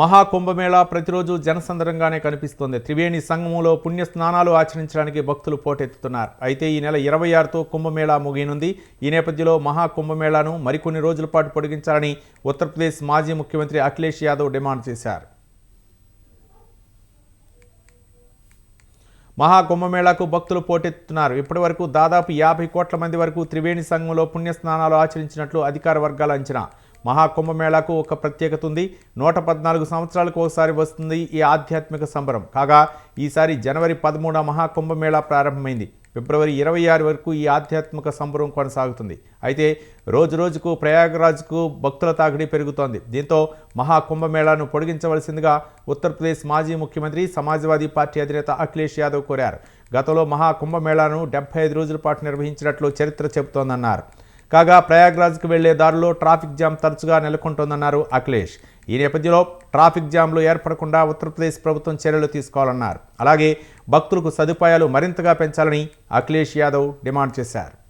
మహాకుంభమేళా ప్రతిరోజు జనసందరంగానే కనిపిస్తోంది. త్రివేణి సంగమంలో పుణ్య స్నానాలు ఆచరించడానికి భక్తులు పోటెత్తుతున్నారు. అయితే ఈ నెల ఇరవై ఆరుతో కుంభమేళా ముగియనుంది. ఈ నేపథ్యంలో మహాకుంభమేళాను మరికొన్ని రోజుల పాటు పొడిగించాలని ఉత్తరప్రదేశ్ మాజీ ముఖ్యమంత్రి అఖిలేష్ యాదవ్ డిమాండ్ చేశారు. మహాకుంభమేళాకు భక్తులు పోటెత్తుతున్నారు. ఇప్పటివరకు దాదాపు యాభై కోట్ల మంది వరకు త్రివేణి సంఘంలో పుణ్యస్నానాలు ఆచరించినట్లు అధికార వర్గాల అంచనా. మహాకుంభమేళాకు ఒక ప్రత్యేకత ఉంది. నూట పద్నాలుగు సంవత్సరాలకు ఒకసారి వస్తుంది ఈ ఆధ్యాత్మిక సంబరం. కాగా ఈసారి జనవరి పదమూడ మహాకుంభమేళా ప్రారంభమైంది. ఫిబ్రవరి ఇరవై ఆరు వరకు ఈ ఆధ్యాత్మిక సంబరం కొనసాగుతుంది. అయితే రోజు రోజుకు ప్రయాగరాజ్కు భక్తుల తాకిడి పెరుగుతోంది. దీంతో మహాకుంభమేళాను పొడిగించవలసిందిగా ఉత్తరప్రదేశ్ మాజీ ముఖ్యమంత్రి సమాజ్వాదీ పార్టీ అధినేత అఖిలేష్ యాదవ్ కోరారు. గతంలో మహాకుంభమేళాను డెబ్బై ఐదు రోజుల పాటు నిర్వహించినట్లు చరిత్ర చెబుతోందన్నారు. కాగా ప్రయాగ్రాజ్కి వెళ్ళే దారిలో ట్రాఫిక్ జామ్ తరచుగా నెలకొంటోందన్నారు అఖిలేష్. ఈ నేపథ్యంలో ట్రాఫిక్ జామ్లు ఏర్పడకుండా ఉత్తరప్రదేశ్ ప్రభుత్వం చర్యలు తీసుకోవాలన్నారు. అలాగే భక్తులకు సదుపాయాలు మరింతగా పెంచాలని అఖిలేష్ యాదవ్ డిమాండ్ చేశారు.